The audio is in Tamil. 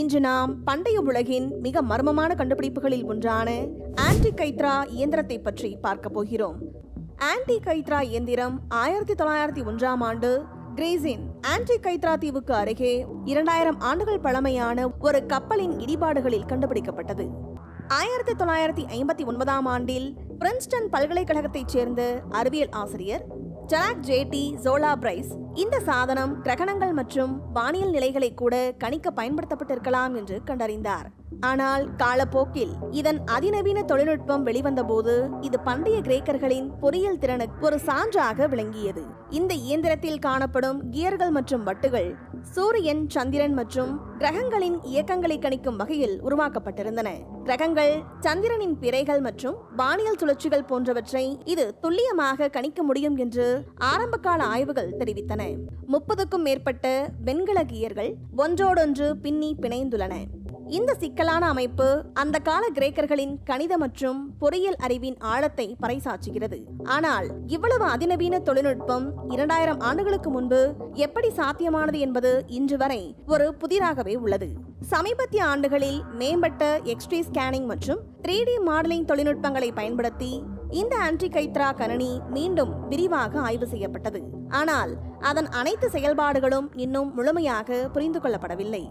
இன்று நாம் பண்டைய உலகின் மிக மர்மமான கண்டுபிடிப்புகளில் ஒன்றான ஆன்டி கைத்ரா இயந்திரத்தை பற்றி பார்க்க போகிறோம். ஆன்டி கைத்ரா இயந்திரம் ஆயிரத்தி தொள்ளாயிரத்தி ஒன்றாம் ஆண்டு கிரேசின் ஆன்டி கைத்ரா தீவுக்கு அருகே இரண்டாயிரம் ஆண்டுகள் பழமையான ஒரு கப்பலின் இடிபாடுகளில் கண்டுபிடிக்கப்பட்டது. ஆயிரத்தி தொள்ளாயிரத்தி ஐம்பத்தி ஒன்பதாம் ஆண்டில் பிரின்ஸ்டன் பல்கலைக்கழகத்தைச் சேர்ந்த அறிவியல் ஆசிரியர் ஜாக் ஜேடி ஜோலா பிரைஸ் இந்த சாதனம் கிரகணங்கள் மற்றும் வானியல் நிலைகளை கூட கணிக்க பயன்படுத்தப்பட்டிருக்கலாம் என்று கண்டறிந்தார். ஆனால் காலப்போக்கில் இதன் அதிநவீன தொழில்நுட்பம் வெளிவந்தபோது இது பண்டைய கிரேக்கர்களின் பொறியியல் திறனுக்கு ஒரு சான்றாக விளங்கியது. இந்த இயந்திரத்தில் காணப்படும் கியர்கள் மற்றும் வட்டுகள் சூரியன் சந்திரன் மற்றும் கிரகங்களின் இயக்கங்களை கணிக்கும் வகையில் உருவாக்கப்பட்டிருந்தன. கிரகங்கள் சந்திரனின் பிறைகள் மற்றும் வானியல் சுழற்சிகள் போன்றவற்றை இது துல்லியமாக கணிக்க முடியும் என்று ஆரம்பகால ஆய்வுகள் தெரிவித்தன. முப்பதுக்கும் மேற்பட்ட வெண்கல கியர்கள் ஒன்றோடொன்று பின்னி பிணைந்துள்ளன. இந்த சிக்கலான அமைப்பு அந்த கால கிரேக்கர்களின் கணித மற்றும் பொறியியல் அறிவின் ஆழத்தை பறைசாற்றுகிறது. ஆனால் இவ்வளவு அதிநவீன தொழில்நுட்பம் இரண்டாயிரம் ஆண்டுகளுக்கு முன்பு எப்படி சாத்தியமானது என்பது இன்று வரை ஒரு புதிராகவே உள்ளது. சமீபத்திய ஆண்டுகளில் மேம்பட்ட எக்ஸ்ரே ஸ்கேனிங் மற்றும் த்ரீ டி மாடலிங் தொழில்நுட்பங்களை பயன்படுத்தி இந்த ஆன்டி கைத்ரா கணனி மீண்டும் விரிவாக ஆய்வு செய்யப்பட்டது. ஆனால் அதன் அனைத்து செயல்பாடுகளும் இன்னும் முழுமையாக புரிந்து கொள்ளப்படவில்லை.